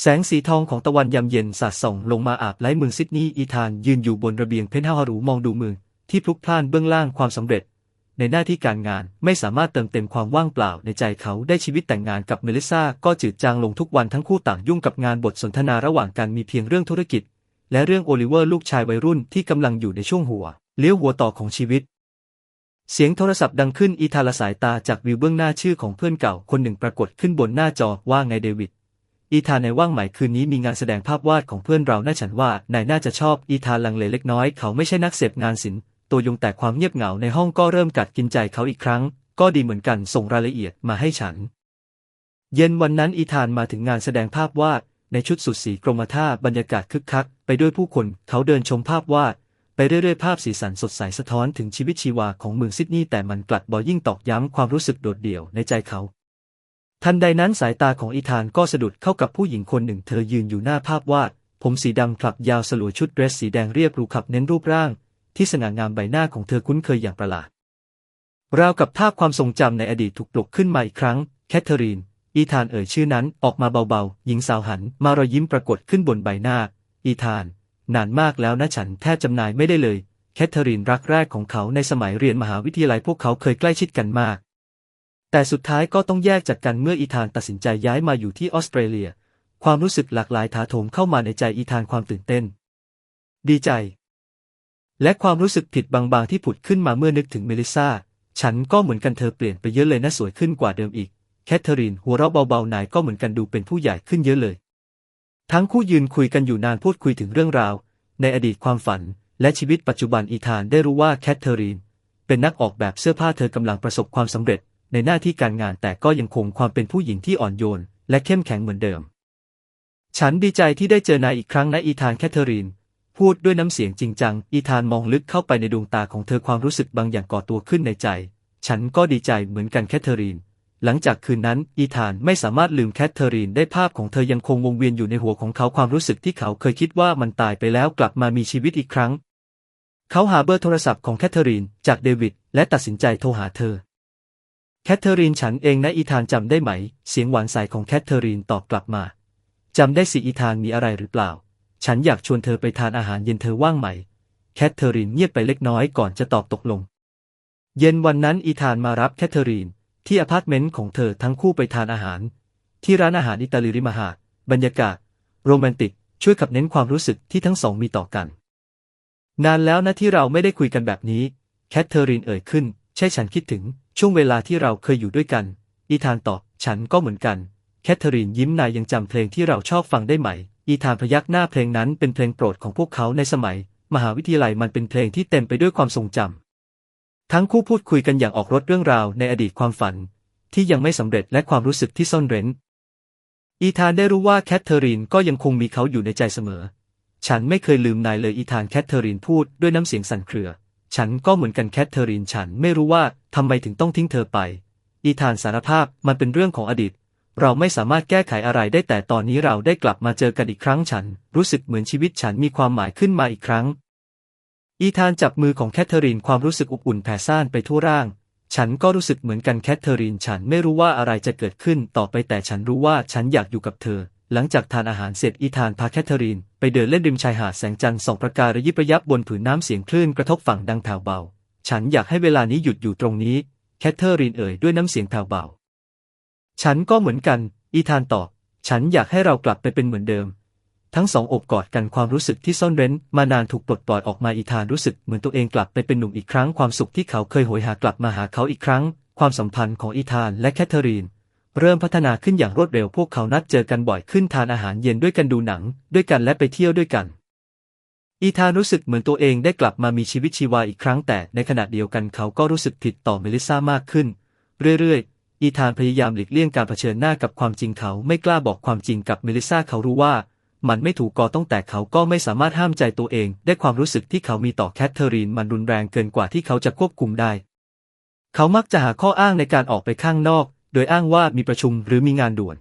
แสงสีทองของตะวันยามเย็นสาดส่องลงมาอาบไล้เมืองซิดนีย์อีธานยืนอยู่บนระเบียงเพนท์เฮาส์หรูมองดูเมืองที่พลุกพล่านเบื้องล่างความสำเร็จ ในหน้าที่การงานไม่สามารถเติมเต็มความว่างเปล่าในใจเขาได้ชีวิตแต่งงานกับเมลิซาก็จืดจางลงทุกวันทั้งคู่ต่างยุ่งกับงานบทสนทนาระหว่างกันมีเพียงเรื่องธุรกิจ และเรื่องโอลิเวอร์ลูกชายวัยรุ่นที่กำลังอยู่ในช่วงหัวเลี้ยวหัวต่อของชีวิต เสียงโทรศัพท์ดังขึ้นอีธานละสายตาจากวิวเบื้องหน้าชื่อของเพื่อนเก่าคนหนึ่งปรากฏขึ้นบนหน้าจอว่าไงเดวิด อีธานในว่างไหมคืนนี้มีงานแสดงภาพวาดของเพื่อนเราน่าฉันว่านายน่าจะชอบอีธานลังเลเล็กน้อย เขาไม่ใช่นักเสพงานศิลป์ตัวยงแต่ความเงียบเหงาในห้องก็เริ่มกัดกินใจเขาอีกครั้ง ก็ดีเหมือนกันส่งรายละเอียดมาให้ฉัน เย็นวันนั้นอีธานมาถึงงานแสดงภาพวาด ในชุดสุดสีกรมท่าบรรยากาศคึกคัก ไปด้วยผู้คนเขาเดินชมภาพวาด ไปเรื่อยๆภาพสีสันสดใสสะท้อนถึงชีวิตชีวาของเมืองซิดนีย์แต่มันกลัดบอยิ่งตอกย้ำความรู้สึกโดดเดี่ยวในใจเขา ทันใดนั้นสายตาของอีธานก็สะดุดเข้ากับผู้หญิงคนหนึ่งเธอยืนอยู่หน้าภาพวาด ผมสีดำคลับยาวสลวยชุดเดรสสีแดงเรียบหรูขับเน้นรูปร่าง ที่สง่างามใบหน้าของเธอคุ้นเคยอย่างประหลาดราวกับภาพความทรงจำในอดีตถูกปลุกขึ้นมาอีกครั้ง แคทเธอรีน อีธานเอ่ยชื่อนั้นออกมาเบาๆ หญิงสาวหันมารอยยิ้มปรากฏขึ้นบนใบหน้า อีธาน นานมากแล้วนะฉันแทบจำนายไม่ได้เลย แคทเธอรีนรักแรกของเขาในสมัยเรียนมหาวิทยาลัยพวกเขาเคยใกล้ชิดกันมาก แต่สุดท้ายก็ต้องแยกจากกันเมื่ออีธานตัดสินใจย้ายมาอยู่ที่ออสเตรเลีย ความรู้สึกหลากหลายถาโถมเข้ามาในใจอีธานความตื่นเต้น ดีใจ และความรู้สึกผิดบางๆที่ผุดขึ้นมาเมื่อนึกถึงเมลิซาฉันก็เหมือนกันเธอเปลี่ยนไปเยอะเลยนะสวยขึ้นกว่าเดิมอีก แคทเธอรีนหัวเราะเบาๆนายก็เหมือนกันดูเป็นผู้ใหญ่ขึ้นเยอะเลย ทั้งคู่ยืนคุยกันอยู่นานพูดคุยถึงเรื่องราว ในอดีตความฝัน และชีวิตปัจจุบันอีธานได้รู้ว่าแคทเธอรีนเป็นนักออกแบบเสื้อผ้าเธอกำลังประสบความสำเร็จ ในหน้าที่การงานแต่ก็ยังคงความเป็นผู้หญิงที่อ่อนโยน และเข้มแข็งเหมือนเดิม ฉันดีใจที่ได้เจอนายอีกครั้งนะอีธานแคทเธอรีน พูดด้วยน้ำเสียงจริงจัง อีธานมองลึกเข้าไปในดวงตาของเธอความรู้สึกบางอย่างก่อตัวขึ้นในใจ ฉันก็ดีใจเหมือนกันแคทเธอรีน หลังจากคืนนั้น อีธานไม่สามารถลืมแคทเธอรีนได้ภาพของเธอยังคงวงเวียนอยู่ในหัวของเขาความรู้สึกที่เขาเคยคิดว่ามันตายไปแล้วกลับมามีชีวิตอีกครั้ง เขาหาเบอร์โทรศัพท์ของแคทเธอรีนจากเดวิดและตัดสินใจโทรหาเธอ แคทเธอรีนฉันเองนะอีธานจำได้ไหม เสียงหวานใสของแคทเธอรีนตอบกลับมาจำได้สิอีธานมีอะไรหรือเปล่า ฉันอยากชวนเธอไปทานอาหารเย็นเธอว่างไหม แคทเธอรีนเงียบไปเล็กน้อยก่อนจะตอบตกลง เย็นวันนั้นอีธานมารับแคทเธอรีน ที่อพาร์ตเมนต์ของเธอทั้งคู่ไปทานอาหาร ที่ร้านอาหารอิตาลีริมหาดบรรยากาศ โรแมนติก ช่วยขับเน้นความรู้สึกที่ทั้งสองมีต่อกัน นานแล้วนะที่เราไม่ได้คุยกันแบบนี้ แคทเธอรีนเอ่ยขึ้น ใช่ฉันคิดถึง ช่วงเวลาที่เราเคยอยู่ด้วยกัน อีธานตอบ ฉันก็เหมือนกัน แคทเธอรีนยิ้มนายยังจำเพลงที่เราชอบฟังได้ไหม อีธานพยักหน้าเพลงนั้นเป็นเพลงโปรดของพวกเขาในสมัย มหาวิทยาลัยมันเป็นเพลงที่เต็มไปด้วยความทรงจำ ทั้งคู่พูดคุยกันอย่างออกรถเรื่องราวในอดีตความฝัน ที่ยังไม่สำเร็จและความรู้สึกที่ซ่อนเร้น อีธานได้รู้ว่าแคทเธอรีนก็ยังคงมีเขาอยู่ในใจเสมอ ฉันไม่เคยลืมนายเลยอีธานแคทเธอรีนพูดด้วยน้ำเสียงสั่นเครือ ฉันก็เหมือนกันแคทเธอรีนฉันไม่รู้ว่าทำไมถึงต้องทิ้งเธอไป อีธานสารภาพมันเป็นเรื่องของอดีต เราไม่สามารถแก้ไขอะไรได้แต่ตอนนี้เราได้กลับมาเจอกันอีกครั้งฉัน รู้สึกเหมือนชีวิตฉันมีความหมายขึ้นมาอีกครั้ง อีธานจับมือของแคทเธอรีนความรู้สึกอบอุ่นแผ่ซ่านไปทั่วร่าง ฉันก็รู้สึกเหมือนกันแคทเธอรีนฉันไม่รู้ว่าอะไรจะเกิดขึ้นต่อไปแต่ฉันรู้ว่าฉันอยากอยู่กับเธอ หลังจากทานอาหารเสร็จอีธานพาแคทเธอรีน ไปเดินเล่นริมชายหาดแสงจันทร์ส่องประกายระยิบระยับบนผืนน้ำเสียงคลื่นกระทบฝั่งดังแผ่วเบา ฉันอยากให้เวลานี้หยุดอยู่ตรงนี้ แคทเธอรีนเอ่ยด้วยน้ำเสียงแผ่วเบา ฉันก็เหมือนกัน อีธานตอบ ฉันอยากให้เรากลับไปเป็นเหมือนเดิม ทั้งสองอบกอดกันความรู้สึกที่ซ่อนเร้น มานานถูกปลดปล่อยออกมาอีธานรู้สึกเหมือนตัวเองกลับไปเป็นหนุ่มอีกครั้งความสุขที่เขาเคยโหยหากลับมาหาเขาอีกครั้ง ความสัมพันธ์ของอีธานและแคทเธอรีน เริ่มพัฒนาขึ้นอย่างรวดเร็วพวกเขานัดเจอกันบ่อยขึ้นทานอาหารเย็นด้วยกันดูหนัง ด้วยกันและไปเที่ยวด้วยกัน อีธานรู้สึกเหมือนตัวเองได้กลับมามีชีวิตชีวาอีกครั้งแต่ในขณะเดียวกันเขาก็รู้สึกผิดต่อเมลิซ่ามากขึ้น เรื่อยๆ อีธานพยายามหลีกเลี่ยงการเผชิญหน้ากับความจริงเขาไม่กล้าบอกความจริงกับเมลิซ่าเขารู้ว่า มันไม่ถูกกอต้องแต่เขาก็ไม่สามารถห้ามใจตัวเอง ได้ความรู้สึกที่เขามีต่อแคทเธอรีนมันรุนแรงเกินกว่าที่เขาจะควบคุมได้ เขามักจะหาข้ออ้างในการออกไปข้างนอก โดยอ้างว่ามีประชุมหรือมีงานด่วน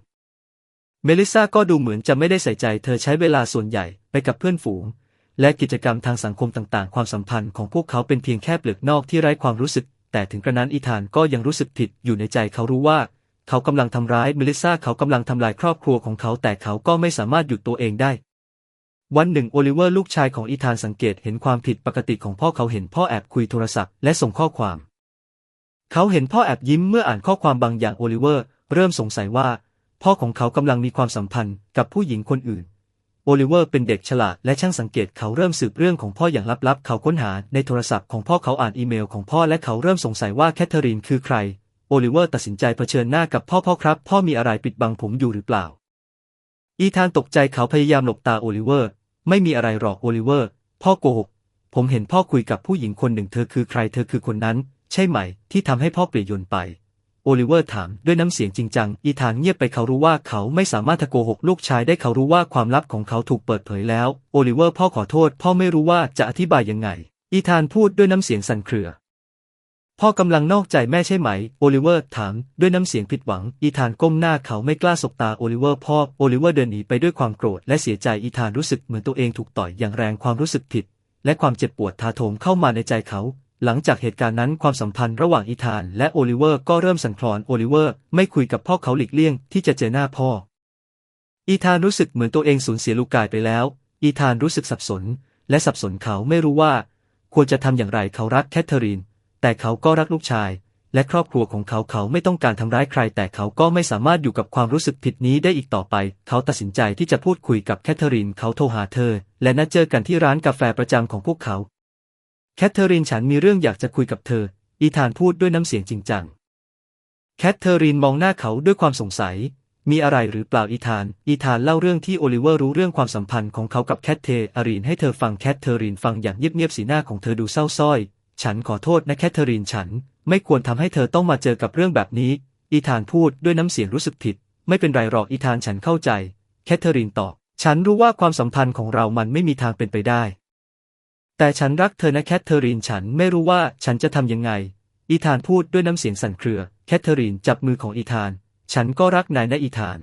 เมลิซาก็ดูเหมือนจะไม่ได้ใส่ใจ เธอใช้เวลาส่วนใหญ่ไปกับเพื่อนฝูง และกิจกรรมทางสังคมต่างๆ ความสัมพันธ์ของพวกเขาเป็นเพียงแค่เปลือกนอกที่ไร้ความรู้สึก แต่ถึงกระนั้นอีธานก็ยังรู้สึกผิดอยู่ในใจเขารู้ว่า เขากำลังทำร้ายเมลิซาเขากำลังทำลายครอบครัวของเขาแต่เขาก็ไม่สามารถหยุดตัวเองได้วันหนึ่งโอลิเวอร์ลูกชายของอีธานสังเกตเห็นความผิดปกติของพ่อเขาเห็นพ่อแอบคุยโทรศัพท์และส่งข้อความ เขาเห็นพ่อแอบยิ้มเมื่ออ่านข้อความบางอย่างโอลิเวอร์ เริ่มสงสัยว่า พ่อของเขากำลังมีความสัมพันธ์กับผู้หญิงคนอื่น โอลิเวอร์เป็นเด็กฉลาดและช่างสังเกตเขาเริ่มสืบเรื่องของพ่ออย่างลับๆ เขาค้นหาในโทรศัพท์ของพ่อเขาอ่านอีเมลของพ่อและเขาเริ่มสงสัยว่าแคทเธอรีนคือใคร โอลิเวอร์ตัดสินใจเผชิญหน้ากับพ่อพ่อครับ พ่อมีอะไรปิดบังผมอยู่หรือเปล่า อีธานตกใจเขาพยายามหลบตาโอลิเวอร์ ไม่มีอะไรหรอกโอลิเวอร์ พ่อโกหกผมเห็นพ่อคุยกับผู้หญิงคนหนึ่งเธอคือใครเธอคือคนนั้น ใช่ไหม ที่ทำให้พ่อเปลี่ยนยนไป โอลิเวอร์ถามด้วยน้ำเสียงจริงจัง อีธานเงียบไปเขารู้ว่าเขาไม่สามารถโกหกลูกชายได้เขารู้ว่าความลับของเขาถูกเปิดเผยแล้ว โอลิเวอร์พ่อขอโทษ พ่อไม่รู้ว่าจะอธิบายยังไง อีธานพูดด้วยน้ำเสียงสั่นเครือ พ่อกำลังนอกใจแม่ใช่ไหม โอลิเวอร์ถามด้วยน้ำเสียงผิดหวัง อีธานก้มหน้าเขาไม่กล้าสบตาโอลิเวอร์พ่อ โอลิเวอร์เดินหนีไปด้วยความโกรธและเสียใจ อีธานรู้สึกเหมือนตัวเองถูกต่อยอย่างแรงความรู้สึกผิดและความเจ็บปวดทาโถมเข้ามาในใจเขา หลังจากเหตุการณ์นั้นความสัมพันธ์ระหว่างอีธานและโอลิเวอร์ก็เริ่มสั่นคลอนโอลิเวอร์ไม่คุยกับพ่อเขาหลีกเลี่ยงที่จะเจอหน้าพ่อ อีธานรู้สึกเหมือนตัวเองสูญเสียลูกกายไปแล้ว อีธานรู้สึกสับสน และสับสนเขาไม่รู้ว่า ควรจะทำอย่างไรเขารักแคทเธอรีน แต่เขาก็รักลูกชาย และครอบครัวของเขาเขาไม่ต้องการทำร้ายใคร แต่เขาก็ไม่สามารถอยู่กับความรู้สึกผิดนี้ได้อีกต่อไป เขาตัดสินใจที่จะพูดคุยกับแคทเธอรีนเขาโทรหาเธอ และนัดเจอกันที่ร้านกาแฟประจำของพวกเขา แคทเธอรีนฉันมีเรื่องอยากจะคุยกับเธอ อีธานพูดด้วยน้ำเสียงจริงจัง แคทเธอรีนมองหน้าเขาด้วยความสงสัย มีอะไรหรือเปล่าอีธาน อีธานเล่าเรื่องที่โอลิเวอร์รู้เรื่องความสัมพันธ์ของเขากับแคทเธอรีนให้เธอฟังแคทเธอรีนฟังอย่างเงียบๆสีหน้าของเธอดูเศร้าส้อย ฉันขอโทษนะแคทเธอรีนฉัน ไม่ควรทำให้เธอต้องมาเจอกับเรื่องแบบนี้ อีธานพูดด้วยน้ำเสียงรู้สึกผิด ไม่เป็นไรหรอกอีธานฉันเข้าใจ แคทเธอรีนตอบ ฉันรู้ว่าความสัมพันธ์ของเรามันไม่มีทางเป็นไปได้ แต่ฉันรักเธอนะแคทเธอรีนฉันไม่รู้ว่าฉันจะทำยังไง อีธานพูดด้วยน้ำเสียงสั่นเครือ แคทเธอรีนจับมือของอีธาน ฉันก็รักนายนะอีธาน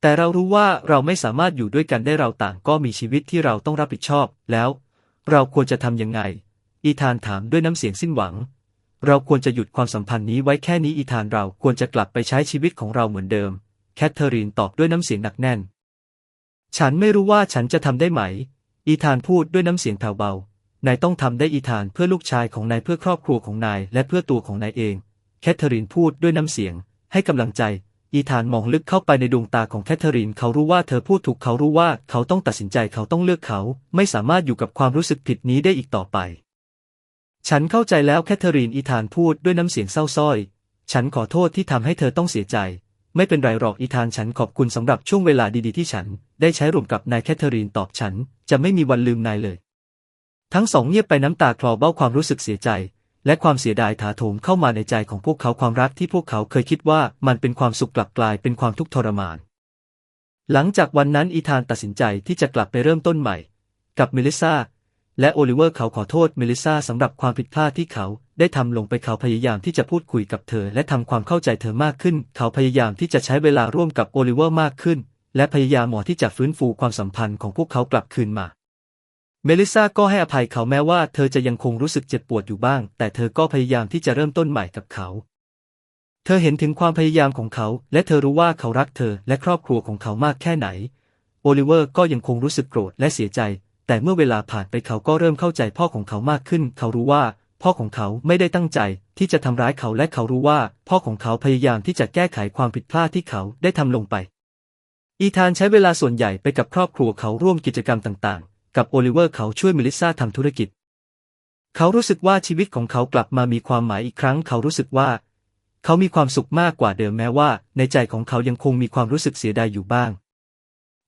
แต่เรารู้ว่าเราไม่สามารถอยู่ด้วยกันได้เราต่างก็มีชีวิตที่เราต้องรับผิดชอบ แล้ว เราควรจะทำยังไง อีธานถามด้วยน้ำเสียงสิ้นหวัง เราควรจะหยุดความสัมพันธ์นี้ไว้แค่นี้อีธานเราควรจะกลับไปใช้ชีวิตของเราเหมือนเดิม แคทเธอรีนตอบด้วยน้ำเสียงหนักแน่น ฉันไม่รู้ว่าฉันจะทำได้ไหม อีธานพูดด้วยน้ำเสียงแผ่วเบา นายต้องทำได้อีธานเพื่อลูกชายของนายเพื่อครอบครัวของนายและเพื่อตัวของนายเอง แคทเธอรีนพูดด้วยน้ำเสียง ให้กำลังใจ อีธานมองลึกเข้าไปในดวงตาของแคทเธอรีนเขารู้ว่าเธอพูดถูกเขารู้ว่าเขาต้องตัดสินใจเขาต้องเลือกเขา ไม่สามารถอยู่กับความรู้สึกผิดนี้ได้อีกต่อไป ฉันเข้าใจแล้วแคทเธอรีนอีธานพูดด้วยน้ำเสียงเศร้าส้อย ฉันขอโทษที่ทำให้เธอต้องเสียใจ ไม่เป็นไรหรอกอีธานฉันขอบคุณสำหรับช่วงเวลาดีๆที่ฉัน ได้ใช้ร่วมกับนายแคทเธอรีนตอบฉัน จะไม่มีวันลืมนายเลย ทั้งสองเงียบไปน้ำตาคลอเบ้าความรู้สึกเสียใจ และความเสียดายถาโถมเข้ามาในใจของพวกเขาความรักที่พวกเขาเคยคิดว่ามันเป็นความสุขกลับกลายเป็นความทุกข์ทรมาน หลังจากวันนั้นอีธานตัดสินใจที่จะกลับไปเริ่มต้นใหม่ กับเมลิซา และโอลิเวอร์เขาขอโทษเมลิซาสำหรับความผิดพลาดที่เขาได้ทำลงไปเขาพยายามที่จะพูดคุยกับเธอ และทำความเข้าใจเธอมากขึ้น เขาพยายามที่จะใช้เวลาร่วมกับโอลิเวอร์มากขึ้น และพยายามหมอที่จะฟื้นฟูความสัมพันธ์ของพวกเขากลับคืนมา เมลิซาก็ให้อภัยเขาแม้ว่าเธอจะยังคงรู้สึกเจ็บปวดอยู่บ้าง แต่เธอก็พยายามที่จะเริ่มต้นใหม่กับเขา เธอเห็นถึงความพยายามของเขา และเธอรู้ว่าเขารักเธอและครอบครัวของเขามากแค่ไหน โอลิเวอร์ก็ยังคงรู้สึกโกรธและเสียใจ แต่เมื่อเวลาผ่านไปเขาก็เริ่มเข้าใจพ่อของเขามากขึ้น เขารู้ว่า พ่อของเขาไม่ได้ตั้งใจ ที่จะทำร้ายเขาและเขารู้ว่า พ่อของเขาพยายามที่จะแก้ไขความผิดพลาดที่เขาได้ทำลงไป อีธานใช้เวลาส่วนใหญ่ไปกับครอบครัวเขาร่วมกิจกรรมต่างๆ กับโอลิเวอร์เขาช่วยเมลิซาทำธุรกิจ เขารู้สึกว่าชีวิตของเขากลับมามีความหมายอีกครั้ง เขารู้สึกว่า เขามีความสุขมากกว่าเดิมแม้ว่า ในใจของเขายังคงมีความรู้สึกเสียดายอยู่บ้าง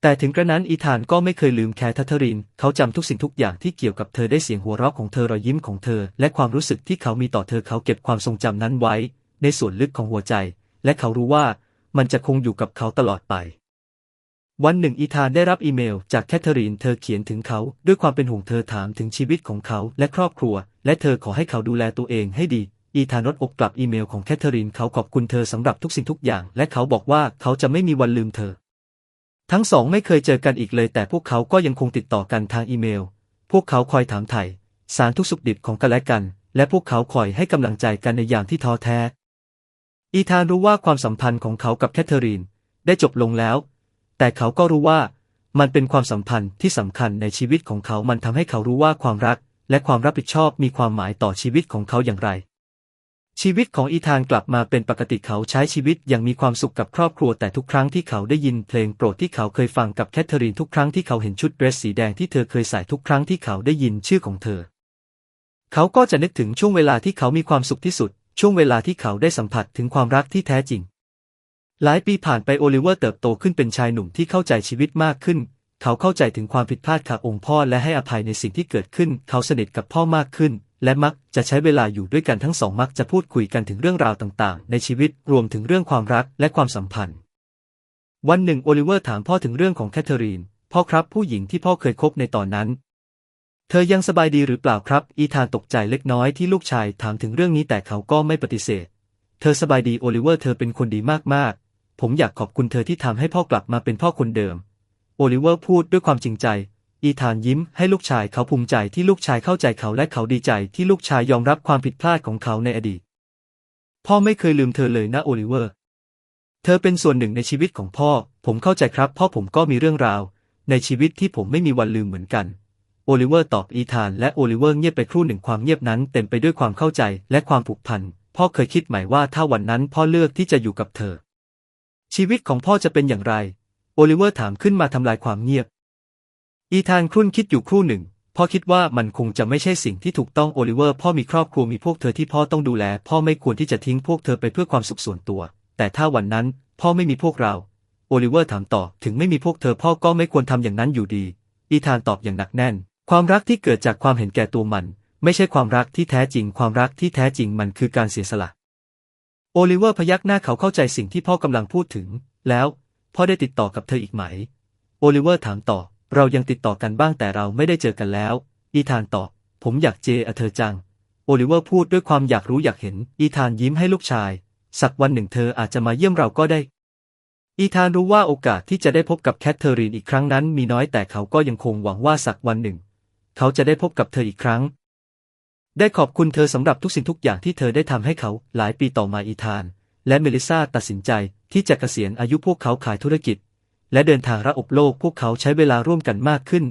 แต่ถึงกระนั้นอีธานก็ไม่เคยลืมแคทเธอรีน เขาจำทุกสิ่งทุกอย่างที่เกี่ยวกับเธอได้เสียงหัวเราะของเธอรอยยิ้มของเธอ และความรู้สึกที่เขามีต่อเธอเขาเก็บความทรงจำนั้นไว้ ในส่วนลึกของหัวใจ และเขารู้ว่ามันจะคงอยู่กับเขาตลอดไป วันหนึ่งอีธานได้รับอีเมลจากแคทเธอรีน เธอเขียนถึงเขาด้วยความเป็นห่วงเธอถามถึงชีวิตของเขาและครอบครัว และเธอขอให้เขาดูแลตัวเองให้ดีอีธานรดอกกลับอีเมลของแคทเธอรีนเขาขอบคุณเธอสำหรับทุกสิ่งทุกอย่าง และเขาบอกว่าเขาจะไม่มีวันลืมเธอ ทั้งสองไม่เคยเจอกันอีกเลย แต่พวกเขาก็ยังคงติดต่อกันทางอีเมล พวกเขาคอยถามไถ่สารทุกสุขดิบของกันและกัน และพวกเขาคอยให้กำลังใจกันในยามที่ท้อแท้ อีธานรู้ว่าความสัมพันธ์ของเขากับแคทเธอรีน ได้จบลงแล้ว แต่เขาก็รู้ว่ามันเป็นความสัมพันธ์ที่สำคัญในชีวิตของเขา มันทำให้เขารู้ว่าความรัก และความรับผิดชอบมีความหมายต่อชีวิตของเขาอย่างไร ชีวิตของอีธานกลับมาเป็นปกติเขาใช้ชีวิตอย่างมีความสุขกับครอบครัวแต่ทุกครั้งที่เขาได้ยินเพลงโปรดที่เขาเคยฟังกับแคทเธอรีนทุกครั้งที่เขาเห็นชุดเดรสสีแดงที่เธอเคยใส่ทุกครั้งที่เขาได้ยินชื่อของเธอ เขาก็จะนึกถึงช่วงเวลาที่เขามีความสุขที่สุด ช่วงเวลาที่เขาได้สัมผัสถึงความรักที่แท้จริง หลายปีผ่านไปโอลิเวอร์เติบโตขึ้นเป็นชายหนุ่มที่เข้าใจชีวิตมากขึ้น เขาเข้าใจถึงความผิดพลาดขององค์พ่อและให้อภัยในสิ่งที่เกิดขึ้น เขาสนิทกับพ่อมากขึ้น และมักจะใช้เวลาอยู่ด้วยกันทั้งสองมักจะพูดคุยกันถึงเรื่องราวต่างๆ ในชีวิตรวมถึงเรื่องความรักและความสัมพันธ์ วันหนึ่งโอลิเวอร์ถามพ่อถึงเรื่องของแคทเธอรีน พ่อครับผู้หญิงที่พ่อเคยคบในตอนนั้น เธอยังสบายดีหรือเปล่าครับ อีธานตกใจเล็กน้อยที่ลูกชายถามถึงเรื่องนี้แต่เขาก็ไม่ปฏิเสธ เธอสบายดีโอลิเวอร์เธอเป็นคนดีมากๆ ผมอยากขอบคุณเธอที่ทำให้พ่อกลับมาเป็นพ่อคนเดิม โอลิเวอร์พูดด้วยความจริงใจ อีธานยิ้มให้ลูกชายเขาภูมิใจที่ลูกชายเข้าใจเขาและเขาดีใจที่ลูกชายยอมรับความผิดพลาดของเขาในอดีต พ่อไม่เคยลืมเธอเลยนะโอลิเวอร์ เธอเป็นส่วนหนึ่งในชีวิตของพ่อ ผมเข้าใจครับ พ่อผมก็มีเรื่องราว ในชีวิตที่ผมไม่มีวันลืมเหมือนกัน โอลิเวอร์ตอบอีธานและโอลิเวอร์เงียบไปครู่หนึ่งความเงียบนั้น เต็มไปด้วยความเข้าใจและความผูกพัน พ่อเคยคิดไหมว่าถ้าวันนั้นพ่อเลือกที่จะอยู่กับเธอ ชีวิตของพ่อจะเป็นอย่างไร โอลิเวอร์ถามขึ้นมาทำลายความเงียบ อีธานครุ่นคิดอยู่ครู่หนึ่งพ่อคิดว่ามันคงจะไม่ใช่สิ่งที่ถูกต้องโอลิเวอร์พ่อมีครอบครัวมีพวกเธอที่พ่อต้องดูแล พ่อไม่ควรที่จะทิ้งพวกเธอไปเพื่อความสุขส่วนตัว แต่ถ้าวันนั้นพ่อไม่มีพวกเรา โอลิเวอร์ถามต่อถึงไม่มีพวกเธอพ่อก็ไม่ควรทำอย่างนั้นอยู่ดี อีธานตอบอย่างหนักแน่น ความรักที่เกิดจากความเห็นแก่ตัวมัน ไม่ใช่ความรักที่แท้จริง ความรักที่แท้จริงมันคือการเสียสละ โอลิเวอร์พยักหน้าเขาเข้าใจสิ่งที่พ่อกำลังพูดถึง แล้ว พ่อได้ติดต่อกับเธออีกไหม โอลิเวอร์ถามต่อ เรายังติดต่อกันบ้างแต่เราไม่ได้เจอกันแล้ว อีธานตอบ ผมอยากเจอเธอจัง โอลิเวอร์พูดด้วยความอยากรู้อยากเห็น อีธานยิ้มให้ลูกชาย สักวันหนึ่งเธออาจจะมาเยี่ยมเราก็ได้ อีธานรู้ว่าโอกาสที่จะได้พบกับแคทเธอรีนอีกครั้งนั้น มีน้อยแต่เขาก็ยังคงหวังว่าสักวันหนึ่ง เขาจะได้พบกับเธออีกครั้ง ได้ขอบคุณเธอสำหรับทุกสิ่งทุกอย่างที่เธอได้ทำให้เขา หลายปีต่อมาอีธาน และเมลิซาตัดสินใจที่จะเกษียณอายุพวกเขาขายธุรกิจ และเดินทางระอบโลกพวกเขาใช้เวลาร่วมกันมากขึ้น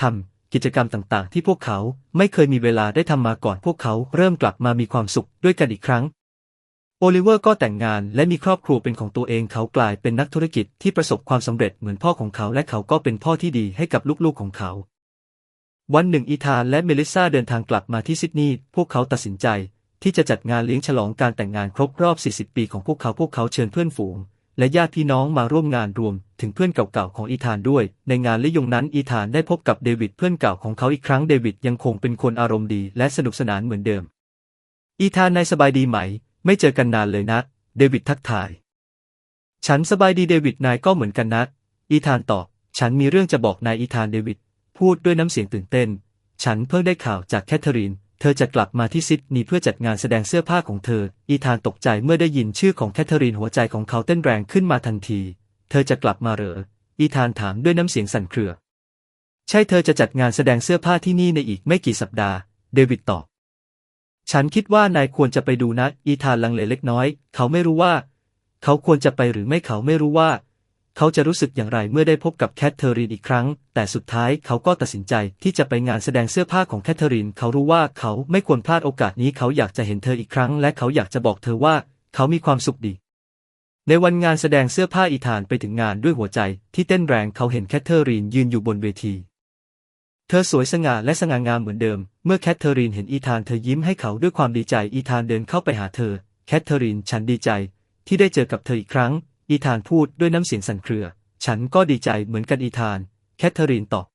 ทำกิจกรรมต่างๆ ที่พวกเขาไม่เคยมีเวลาได้ทำมาก่อนพวกเขาเริ่มกลับมามีความสุขด้วยกันอีกครั้ง โอลิเวอร์ก็แต่งงานและมีครอบครัวเป็นของตัวเองเขากลายเป็นนักธุรกิจที่ประสบความสำเร็จเหมือนพ่อของเขาและเขาก็เป็นพ่อที่ดีให้กับลูกๆของเขา วันหนึ่งอีธานและเมลิซาเดินทางกลับมาที่ซิดนีย์พวกเขาตัดสินใจที่จะจัดงานเลี้ยงฉลองการแต่งงานครบรอบ 40 ปีของพวกเขาพวกเขาเชิญเพื่อนฝูง และญาติพี่น้องมาร่วมงานรวม ถึงเพื่อนเก่าๆของอีธานด้วย ในงานเลี้ยงนั้นอีธานได้พบกับเดวิดเพื่อนเก่าของเขาอีกครั้งเดวิดยังคงเป็นคนอารมณ์ดีและสนุกสนานเหมือนเดิม อีธานนายสบายดีไหม ไม่เจอกันนานเลยนะ เดวิดทักทาย ฉันสบายดีเดวิดนายก็เหมือนกันนะ อีธานตอบ ฉันมีเรื่องจะบอกนายอีธานเดวิดพูดด้วยน้ำเสียงตื่นเต้น ฉันเพิ่งได้ข่าวจากแคทเธอรีนเธอจะกลับมาที่ซิดนีย์เพื่อจัดงานแสดงเสื้อผ้าของเธอ อีธานตกใจเมื่อได้ยินชื่อของแคทเธอรีนหัวใจของเขาเต้นแรงขึ้นมาทันที เธอจะกลับมาเหรอ อีธานถามด้วยน้ำเสียงสั่นเครือ ใช่เธอจะจัดงานแสดงเสื้อผ้าที่นี่ในอีกไม่กี่สัปดาห์ เดวิดตอบ ฉันคิดว่านายควรจะไปดูนะ อีธานลังเลเล็กน้อย เขาไม่รู้ว่า เขาควรจะไปหรือไม่เขาไม่รู้ว่า เขาจะรู้สึกอย่างไรเมื่อได้พบกับแคทเธอรีนอีกครั้ง แต่สุดท้ายเขาก็ตัดสินใจที่จะไปงานแสดงเสื้อผ้าของแคทเธอรีน เขารู้ว่าเขาไม่ควรพลาดโอกาสนี้ เขาอยากจะเห็นเธออีกครั้ง และเขาอยากจะบอกเธอว่า เขามีความสุขดี ในวันงานแสดงเสื้อผ้าอีธานไปถึงงานด้วยหัวใจที่เต้นแรงเขาเห็นแคทเธอรีนยืนอยู่บนเวที เธอสวยสง่าและสง่างามเหมือนเดิม เมื่อแคทเธอรีนเห็นอีธานเธอยิ้มให้เขาด้วยความดีใจอีธานเดินเข้าไปหาเธอ แคทเธอรีนฉันดีใจ ที่ได้เจอกับเธออีกครั้ง อีธานพูดด้วยน้ำเสียงสั่นเครือ ฉันก็ดีใจเหมือนกันอีธาน แคทเธอรีนตอบ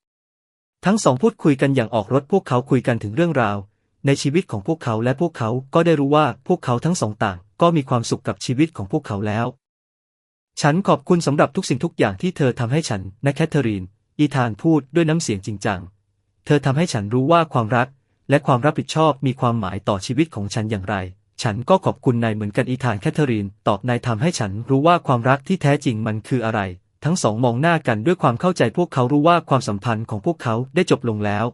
ทั้งสองพูดคุยกันอย่างออกรถพวกเขาคุยกันถึงเรื่องราว ในชีวิตของพวกเขาและพวกเขาก็ได้รู้ว่าพวกเขาทั้งสองต่าง ก็มีความสุขกับชีวิตของพวกเขาแล้ว ฉันขอบคุณสำหรับทุกสิ่งทุกอย่างที่เธอทำให้ฉันนะแคทเธอรีน อีธานพูดด้วยน้ำเสียงจริงจัง เธอทำให้ฉันรู้ว่าความรัก และความรับผิดชอบมีความหมายต่อชีวิตของฉันอย่างไร ฉันก็ขอบคุณนายเหมือนกันอีธานแคทเธอรีนตอบนายทำให้ฉันรู้ว่าความรักที่แท้จริงมันคืออะไร ทั้งสองมองหน้ากันด้วยความเข้าใจพวกเขารู้ว่าความสัมพันธ์ของพวกเขาได้จบลงแล้ว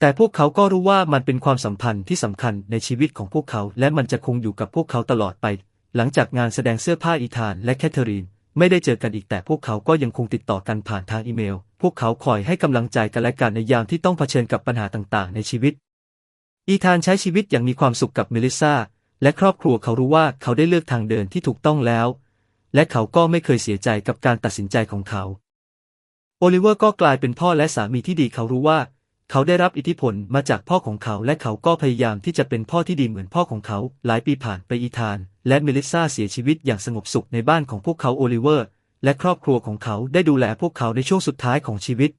แต่พวกเขาก็รู้ว่ามันเป็นความสัมพันธ์ที่สำคัญในชีวิตของพวกเขา และมันจะคงอยู่กับพวกเขาตลอดไป หลังจากงานแสดงเสื้อผ้าอีธานและแคทเธอรีน ไม่ได้เจอกันอีกแต่พวกเขาก็ยังคงติดต่อกันผ่านทางอีเมล พวกเขาคอยให้กำลังใจกันและกันในยามที่ต้องเผชิญกับปัญหาต่างๆ ในชีวิต อีธานใช้ชีวิตอย่างมีความสุขกับเมลิซาและครอบครัวเขารู้ว่าเขาได้เลือกทางเดินที่ถูกต้องแล้ว และเขาก็ไม่เคยเสียใจกับการตัดสินใจของเขา โอลิเวอร์ก็กลายเป็นพ่อและสามีที่ดีเขารู้ว่า เขาได้รับอิทธิพลมาจากพ่อของเขาและเขาก็พยายามที่จะเป็นพ่อที่ดีเหมือนพ่อของเขา หลายปีผ่านไปอีธาน และเมลิซาเสียชีวิตอย่างสงบสุขในบ้านของพวกเขาโอลิเวอร์ และครอบครัวของเขาได้ดูแลพวกเขาในช่วงสุดท้ายของชีวิต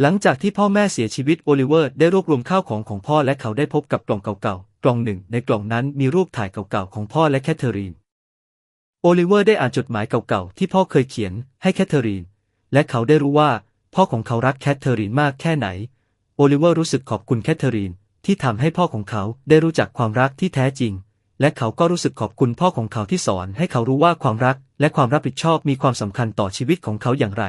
หลังจากที่พ่อแม่เสียชีวิตโอลิเวอร์ได้รวบรวมข้าวของของพ่อและเขาได้พบกับกล่องเก่าๆกล่องหนึ่ง ในกล่องนั้นมีรูปถ่ายเก่าๆของพ่อและแคทเธอรีนโอลิเวอร์ได้อ่านจดหมายเก่าๆที่พ่อเคยเขียนให้แคทเธอรีน และเขาได้รู้ว่า พ่อของเขารักแคทเธอรีนมากแค่ไหน โอลิเวอร์รู้สึกขอบคุณแคทเธอรีนที่ทำให้พ่อของเขาได้รู้จักความรักที่แท้จริง และเขาก็รู้สึกขอบคุณพ่อของเขาที่สอนให้เขารู้ว่าความรักและความรับผิดชอบมีความสำคัญต่อชีวิตของเขาอย่างไร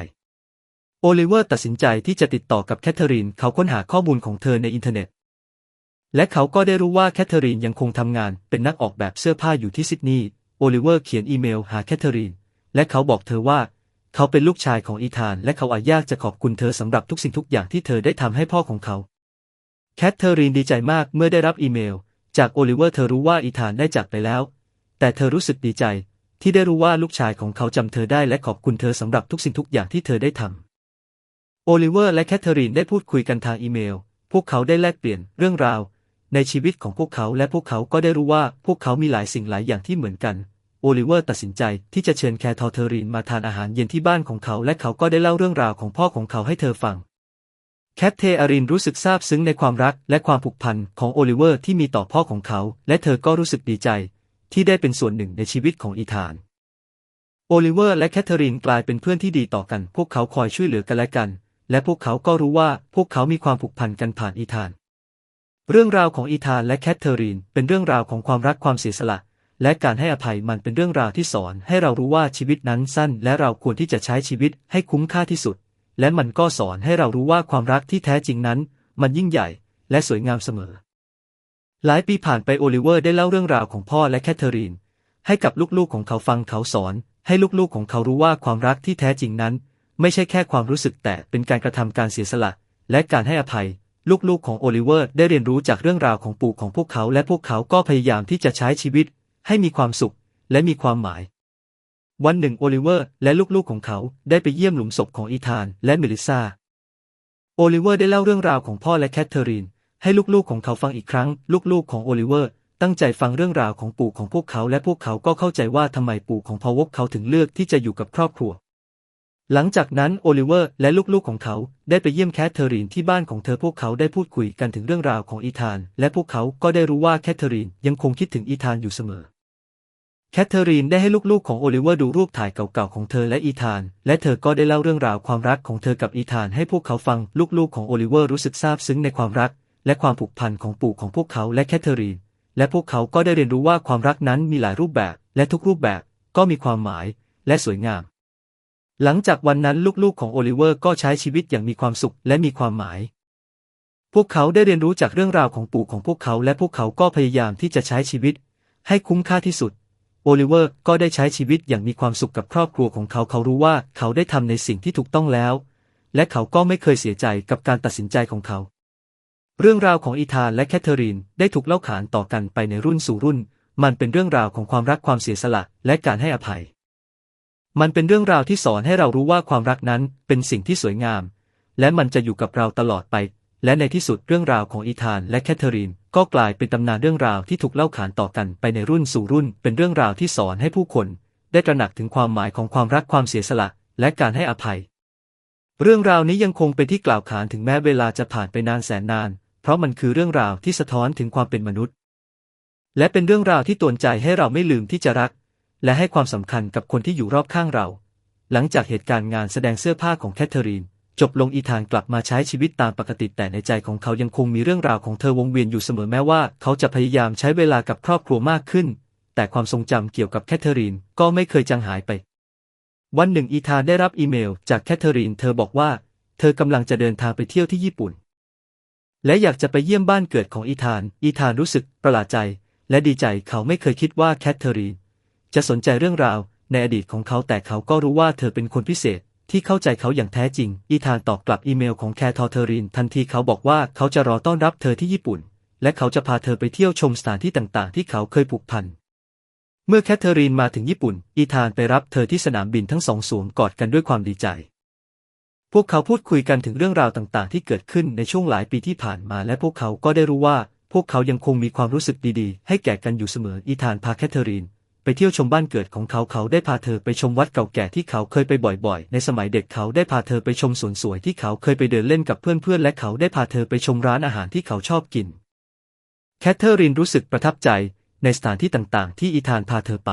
โอลิเวอร์ตัดสินใจที่จะติดต่อกับแคทเธอรีนเขาค้นหาข้อมูลของเธอในอินเทอร์เน็ต และเขาก็ได้รู้ว่าแคทเธอรีนยังคงทำงานเป็นนักออกแบบเสื้อผ้าอยู่ที่ซิดนีย์ โอลิเวอร์เขียนอีเมลหาแคทเธอรีน และเขาบอกเธอว่า เขาเป็นลูกชายของอีธานและเขาอาจยากจะขอบคุณเธอสำหรับทุกสิ่งทุกอย่างที่เธอได้ทำให้พ่อของเขา แคทเธอรีนดีใจมากเมื่อได้รับอีเมล จากโอลิเวอร์เธอรู้ว่าอีธานได้จากไปแล้ว แต่เธอรู้สึกดีใจ ที่ได้รู้ว่าลูกชายของเขาจำเธอได้และขอบคุณเธอสำหรับทุกสิ่งทุกอย่างที่เธอได้ทำโอลิเวอร์และแคทเธอรีนได้พูดคุยกันทางอีเมล พวกเขาได้แลกเปลี่ยนเรื่องราว ในชีวิตของพวกเขาและพวกเขาก็ได้รู้ว่าพวกเขามีหลายสิ่งหลายอย่างที่เหมือนกัน โอลิเวอร์ตัดสินใจที่จะเชิญแคทเธอรีนมาทานอาหารเย็นที่บ้านของเขาและเขาก็ได้เล่าเรื่องราวของพ่อของเขาให้เธอฟัง แคทเธอรีนรู้สึกซาบซึ้งในความรักและความผูกพันของโอลิเวอร์ที่มีต่อพ่อของเขา และเธอก็รู้สึกดีใจ ที่ได้เป็นส่วนหนึ่งในชีวิตของอีธานโอลิเวอร์และแคทเธอรีนกลายเป็นเพื่อนที่ดีต่อกัน พวกเขาคอยช่วยเหลือกันและกัน และพวกเขาก็รู้ว่าพวกเขามีความผูกพันกันผ่านอีธาน เรื่องราวของอีธานและแคทเธอรีนเป็นเรื่องราวของความรักความเสียสละ และการให้อภัยมันเป็นเรื่องราวที่สอนให้เรารู้ว่าชีวิตนั้นสั้น และเราควรที่จะใช้ชีวิตให้คุ้มค่าที่สุด และมันก็สอนให้เรารู้ว่าความรักที่แท้จริงนั้น มันยิ่งใหญ่ และสวยงามเสมอ หลายปีผ่านไปโอลิเวอร์ได้เล่าเรื่องราวของพ่อและแคทเธอรีน ให้กับลูกๆของเขาฟังเขาสอน ให้ลูกๆของเขารู้ว่าความรักที่แท้จริงนั้น ไม่ใช่แค่ความรู้สึกแต่เป็นการกระทำการเสียสละ และการให้อภัยลูกๆของโอลิเวอร์ได้เรียนรู้จากเรื่องราวของปู่ของพวกเขาและพวกเขาก็พยายามที่จะใช้ชีวิต ให้มีความสุขและมีความหมาย วันหนึ่งโอลิเวอร์และลูกๆของเขาได้ไปเยี่ยมหลุมศพของอีธานและเมลิซาโอลิเวอร์ได้เล่าเรื่องราวของพ่อและแคทเธอรีน ให้ลูกๆของเขาฟังอีกครั้ง ลูกๆของโอลิเวอร์ตั้งใจฟังเรื่องราวของปู่ของพวกเขาและพวกเขาก็เข้าใจว่าทำไมปู่ของพาวกเขาถึงเลือกที่จะอยู่กับครอบครัว หลังจากนั้นโอลิเวอร์และลูกๆของเขาได้ไปเยี่ยมแคทเธอรีนที่บ้านของเธอพวกเขาได้พูดคุยกันถึงเรื่องราวของอีธาน และพวกเขาก็ได้รู้ว่าแคทเธอรีนยังคงคิดถึงอีธานอยู่เสมอ แคทเธอรีนได้ให้ลูกๆของโอลิเวอร์ดูรูปถ่ายเก่าๆของเธอและอีธาน และเธอก็ได้เล่าเรื่องราวความรักของเธอกับอีธานให้พวกเขาฟังลูกๆของโอลิเวอร์รู้สึกซาบซึ้งในความรัก และความผูกพันของปู่ของพวกเขาและแคทเธอรีน และพวกเขาก็ได้เรียนรู้ว่าความรักนั้นมีหลายรูปแบบ และทุกรูปแบบก็มีความหมาย และสวยงาม หลังจากวันนั้นลูกๆของโอลิเวอร์ก็ใช้ชีวิตอย่างมีความสุขและมีความหมาย พวกเขาได้เรียนรู้จากเรื่องราวของปู่ของพวกเขาและพวกเขาก็พยายามที่จะใช้ชีวิต ให้คุ้มค่าที่สุด โอลิเวอร์ก็ได้ใช้ชีวิตอย่างมีความสุขกับครอบครัวของเขาเขารู้ว่าเขาได้ทำในสิ่งที่ถูกต้องแล้ว และเขาก็ไม่เคยเสียใจกับการตัดสินใจของเขา เรื่องราวของอีธานและแคทเธอรีนได้ถูกเล่าขานต่อกันไปในรุ่นสู่รุ่น มันเป็นเรื่องราวของความรักความเสียสละและการให้อภัย มันเป็นเรื่องราวที่สอนให้เรารู้ว่าความรักนั้นเป็นสิ่งที่สวยงาม และมันจะอยู่กับเราตลอดไป และในที่สุดเรื่องราวของอีธานและแคทเธอรีน ก็กลายเป็นตำนานเรื่องราวที่ถูกเล่าขานต่อกันไปในรุ่นสู่รุ่น เป็นเรื่องราวที่สอนให้ผู้คน ได้ตระหนักถึงความหมายของความรักความเสียสละ และการให้อภัย เรื่องราวนี้ยังคงเป็นที่กล่าวขานถึงแม้เวลาจะผ่านไปนานแสนนาน เพราะมันคือเรื่องราวที่สะท้อนถึงความเป็นมนุษย์ และเป็นเรื่องราวที่ตวนใจให้เราไม่ลืมที่จะรัก และให้ความสำคัญกับคนที่อยู่รอบข้างเรา หลังจากเหตุการณ์งานแสดงเสื้อผ้าของแคทเธอรีน จบลงอีธานกลับมาใช้ชีวิตตามปกติแต่ในใจของเขายังคงมีเรื่องราวของเธอวงเวียนอยู่เสมอแม้ว่าเขาจะพยายามใช้เวลากับครอบครัวมากขึ้น แต่ความทรงจำเกี่ยวกับแคทเธอรีนก็ไม่เคยจางหายไป วันหนึ่งอีธานได้รับอีเมลจากแคทเธอรีน เธอบอกว่า เธอกำลังจะเดินทางไปเที่ยวที่ญี่ปุ่น และอยากจะไปเยี่ยมบ้านเกิดของอีธาน อีธานรู้สึกประหลาดใจ และดีใจเขาไม่เคยคิดว่าแคทเธอรีน จะสนใจเรื่องราว ในอดีตของเขาแต่เขาก็รู้ว่าเธอเป็นคนพิเศษ ที่เข้าใจเขาอย่างแท้จริง อีธานตอบกลับอีเมลของแคทอเทอริน ทันทีเขาบอกว่าเขาจะรอต้อนรับเธอที่ญี่ปุ่น และเขาจะพาเธอไปเที่ยวชมสถานที่ต่างๆ ที่เขาเคยผูกพันเมื่อแคทเธอรีนมาถึงญี่ปุ่น อีธานไปรับเธอที่สนามบินทั้งสองสวมกอดกันด้วยความดีใจ พวกเขาพูดคุยกันถึงเรื่องราวต่างๆ ที่เกิดขึ้นในช่วงหลายปีที่ผ่านมา และพวกเขาก็ได้รู้ว่า พวกเขายังคงมีความรู้สึกดีๆ ให้แก่กันอยู่เสมอ อีธานพาแคทเธอรีน ไปเที่ยวชมบ้านเกิดของเขาเขาได้พาเธอไปชมวัดเก่าแก่ที่เขาเคยไปบ่อยๆ ในสมัยเด็กเขาได้พาเธอไปชมสวนสวยที่เขาเคยไปเดินเล่นกับเพื่อนๆ และเขาได้พาเธอไปชมร้านอาหารที่เขาชอบกิน แคทเธอรีนรู้สึกประทับใจในสถานที่ต่างๆ ที่อีธานพาเธอไป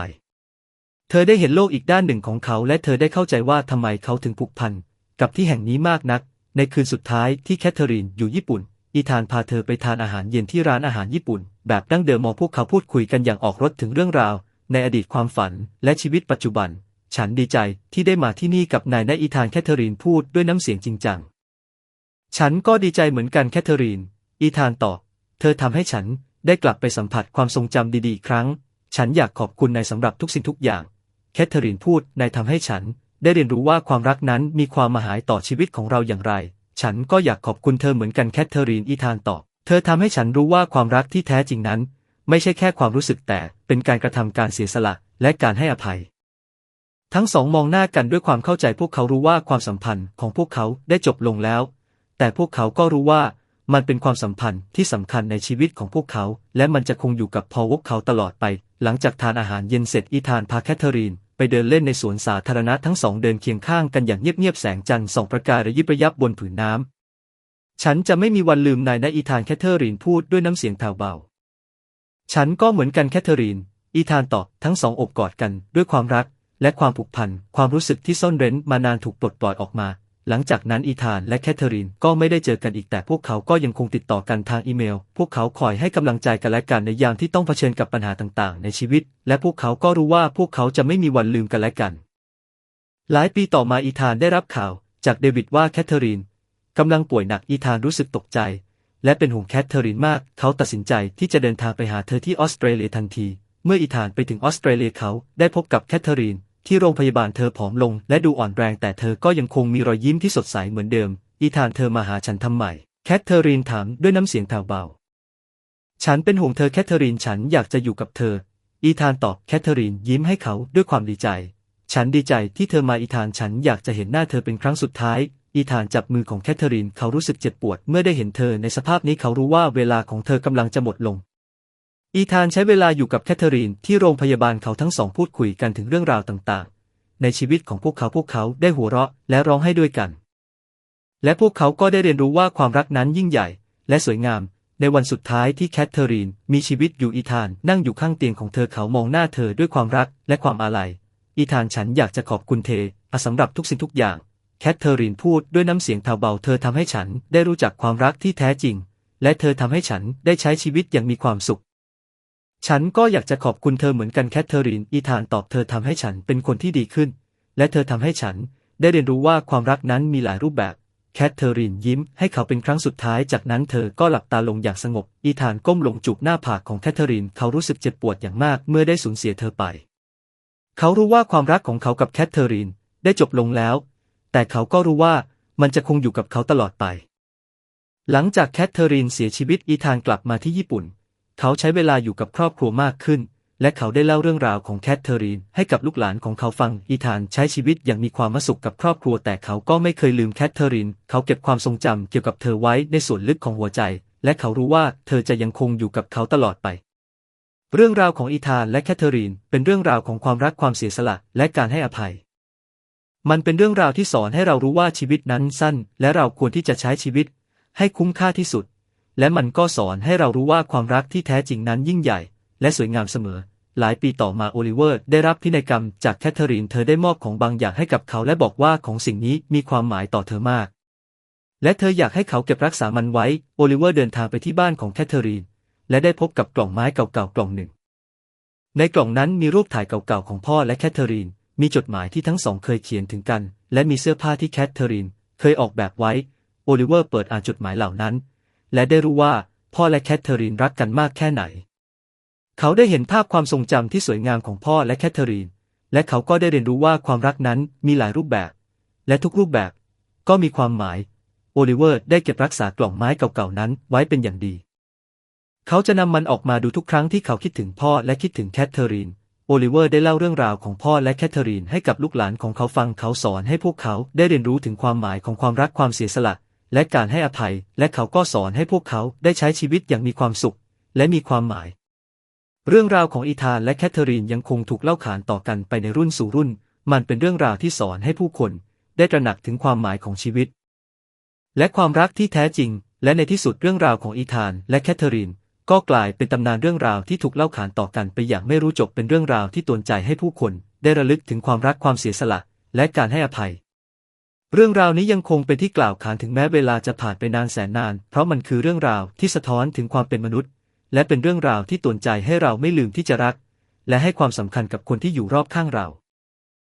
เธอได้เห็นโลกอีกด้านหนึ่งของเขาและเธอได้เข้าใจว่าทำไมเขาถึงผูกพันกับที่แห่งนี้มากนัก ในคืนสุดท้ายที่แคทเธอรีนอยู่ญี่ปุ่นอีธานพาเธอไปทานอาหารเย็นที่ร้านอาหารญี่ปุ่น แบบดั้งเดิมมองพวกเขาพูดคุยกันอย่างออกรถถึงเรื่องราว ในอดีตความฝันและชีวิตปัจจุบัน ฉันดีใจที่ได้มาที่นี่กับนายและอีธานแคทเธอรีนพูดด้วยน้ำเสียงจริงจัง ฉันก็ดีใจเหมือนกันแคทเธอรีน อีธานตอบ เธอทำให้ฉันได้กลับไปสัมผัสความทรงจำดีๆอีกครั้ง ฉันอยากขอบคุณนายสำหรับทุกสิ่งทุกอย่าง แคทเธอรีนพูด นายทำให้ฉันได้เรียนรู้ว่าความรักนั้นมีความมหายต่อชีวิตของเราอย่างไร ฉันก็อยากขอบคุณเธอเหมือนกันแคทเธอรีนอีธานตอบ เธอทำให้ฉันรู้ว่าความรักที่แท้จริงนั้น ไม่ใช่แค่ความรู้สึกแต่เป็นการกระทำการเสียสละและการให้อภัย ทั้งสองมองหน้ากันด้วยความเข้าใจพวกเขารู้ว่าความสัมพันธ์ของพวกเขาได้จบลงแล้ว แต่พวกเขาก็รู้ว่ามันเป็นความสัมพันธ์ที่สำคัญในชีวิตของพวกเขา และมันจะคงอยู่กับพอวกเขาตลอดไป หลังจากทานอาหารเย็นเสร็จอีธานพาแคทเธอรีนไปเดินเล่นในสวนสาธารณะทั้งสองเดินเคียงข้างกันอย่างเงียบๆแสงจันทร์ส่องประกายระยิบระยับบนผืนน้ำฉันจะไม่มีวันลืมนายนะอีธานแคทเธอรีนพูดด้วยน้ำเสียงแผ่วเบา ฉันก็เหมือนกันแคทเธอรีน อีธานตอบทั้งสองอบกอดกันด้วยความรัก และความผูกพัน ความรู้สึกที่ซ่อนเร้นมานานถูกปลดปล่อยออกมา หลังจากนั้นอีธานและแคทเธอรีนก็ไม่ได้เจอกันอีกแต่พวกเขาก็ยังคงติดต่อกันทางอีเมล พวกเขาคอยให้กำลังใจกันและกันในยามที่ต้องเผชิญกับปัญหาต่างๆ ในชีวิต และพวกเขาก็รู้ว่าพวกเขาจะไม่มีวันลืมกันและกัน หลายปีต่อมาอีธานได้รับข่าว จากเดวิดว่าแคทเธอรีนกำลังป่วยหนักอีธานรู้สึกตกใจ และเป็นห่วงแคทเธอรีนมาก เขาตัดสินใจที่จะเดินทางไปหาเธอที่ออสเตรเลียทันที เมื่ออีธานไปถึงออสเตรเลียเขาได้พบกับแคทเธอรีนที่โรงพยาบาลเธอผอมลงและดูอ่อนแรงแต่เธอก็ยังคงมีรอยยิ้มที่สดใสเหมือนเดิม อีธานเธอมาหาฉันทำไม แคทเธอรีนถามด้วยน้ำเสียงแผ่วเบา ฉันเป็นห่วงเธอแคทเธอรีนฉันอยากจะอยู่กับเธอ อีธานตอบแคทเธอรีนยิ้มให้เขาด้วยความดีใจ ฉันดีใจที่เธอมาอีธานฉันอยากจะเห็นหน้าเธอเป็นครั้งสุดท้าย อีธานจับมือของแคทเธอรีนเขารู้สึกเจ็บปวดเมื่อได้เห็นเธอในสภาพนี้เขารู้ว่าเวลาของเธอกำลังจะหมดลง อีธานใช้เวลาอยู่กับแคทเธอรีนที่โรงพยาบาลเขาทั้งสองพูดคุยกันถึงเรื่องราวต่างๆ ในชีวิตของพวกเขาพวกเขาได้หัวเราะและร้องให้ด้วยกัน และพวกเขาก็ได้เรียนรู้ว่าความรักนั้นยิ่งใหญ่ และสวยงาม ในวันสุดท้ายที่แคทเธอรีนมีชีวิตอยู่อีธานนั่งอยู่ข้างเตียงของเธอเขามองหน้าเธอด้วยความรักและความอาลัย อีธานฉันอยากจะขอบคุณเธอสำหรับทุกสิ่งทุกอย่าง แคทเธอรีนพูดด้วยน้ำเสียงเบา เธอทำให้ฉันได้รู้จักความรักที่แท้จริง และเธอทำให้ฉันได้ใช้ชีวิตอย่างมีความสุข ฉันก็อยากจะขอบคุณเธอเหมือนกันแคทเธอรีนอีธานตอบเธอทำให้ฉันเป็นคนที่ดีขึ้น และเธอทำให้ฉันได้เรียนรู้ว่าความรักนั้นมีหลายรูปแบบแคทเธอรีนยิ้มให้เขาเป็นครั้งสุดท้ายจากนั้นเธอก็หลับตาลงอย่างสงบ อีธานก้มลงจูบหน้าผากของแคทเธอรีนเขารู้สึกเจ็บปวดอย่างมากเมื่อได้สูญเสียเธอไป เขารู้ว่าความรักของเขากับแคทเธอรีนได้จบลงแล้ว แต่เขาก็รู้ว่ามันจะคงอยู่กับเขาตลอดไป หลังจากแคทเธอรีนเสียชีวิตอีธานกลับมาที่ญี่ปุ่น เขาใช้เวลาอยู่กับครอบครัวมากขึ้น และเขาได้เล่าเรื่องราวของแคทเธอรีนให้กับลูกหลานของเขาฟังอีธานใช้ชีวิตอย่างมีความสุขกับครอบครัว แต่เขาก็ไม่เคยลืมแคทเธอรีน เขาเก็บความทรงจำเกี่ยวกับเธอไว้ในส่วนลึกของหัวใจ และเขารู้ว่าเธอจะยังคงอยู่กับเขาตลอดไปเรื่องราวของอีธานและแคทเธอรีนเป็นเรื่องราวของความรักความเสียสละและการให้อภัย มันเป็นเรื่องราวที่สอนให้เรารู้ว่าชีวิตนั้นสั้น และเราควรที่จะใช้ชีวิต ให้คุ้มค่าที่สุด และมันก็สอนให้เรารู้ว่าความรักที่แท้จริงนั้นยิ่งใหญ่ และสวยงามเสมอ หลายปีต่อมาโอลิเวอร์ ได้รับพินัยกรรมจากแคทเธอรีนเธอได้มอบของบางอย่างให้กับเขาและบอกว่าของสิ่งนี้มีความหมายต่อเธอมาก และเธออยากให้เขาเก็บรักษามันไว้โอลิเวอร์เดินทางไปที่บ้านของแคทเธอรีน และได้พบกับกล่องไม้เก่าๆกล่องหนึ่ง ในกล่องนั้นมีรูปถ่ายเก่าๆของพ่อและแคทเธอรีน มีจดหมายที่ทั้งสองเคยเขียนถึงกัน และมีเสื้อผ้าที่แคทเธอรีนเคยออกแบบไว้ โอลิเวอร์เปิดอ่านจดหมายเหล่านั้น และได้รู้ว่าพ่อและแคทเธอรีนรักกันมากแค่ไหน เขาได้เห็นภาพความทรงจำที่สวยงามของพ่อและแคทเธอรีน และเขาก็ได้เรียนรู้ว่าความรักนั้นมีหลายรูปแบบ และทุกรูปแบบ ก็มีความหมาย โอลิเวอร์ได้เก็บรักษากล่องไม้เก่าๆนั้นไว้เป็นอย่างดี เขาจะนำมันออกมาดูทุกครั้งที่เขาคิดถึงพ่อและคิดถึงแคทเธอรีน โอลิเวอร์ได้เล่าเรื่องราวของพ่อและแคทเธอรีนให้กับลูกหลานของเขาฟังเขาสอนให้พวกเขาได้เรียนรู้ถึงความหมายของความรักความเสียสละ และการให้อภัย และเขาก็สอนให้พวกเขาได้ใช้ชีวิตอย่างมีความสุข และมีความหมาย เรื่องราวของอีธานและแคทเธอรีนยังคงถูกเล่าขานต่อกันไปในรุ่นสู่รุ่น มันเป็นเรื่องราวที่สอนให้ผู้คน ได้ตระหนักถึงความหมายของชีวิต และความรักที่แท้จริง และในที่สุดเรื่องราวของอีธานและแคทเธอรีน ก็กลายเป็นตำนานเรื่องราวที่ถูกเล่าขานต่อกันไปอย่างไม่รู้จบเป็นเรื่องราวที่ตวนใจให้ผู้คนได้ระลึกถึงความรักความเสียสละ และการให้อภัย เรื่องราวนี้ยังคงเป็นที่กล่าวขานถึงแม้เวลาจะผ่านไปนานแสนนาน เพราะมันคือเรื่องราวที่สะท้อนถึงความเป็นมนุษย์ และเป็นเรื่องราวที่ตวนใจให้เราไม่ลืมที่จะรัก และให้ความสำคัญกับคนที่อยู่รอบข้างเรา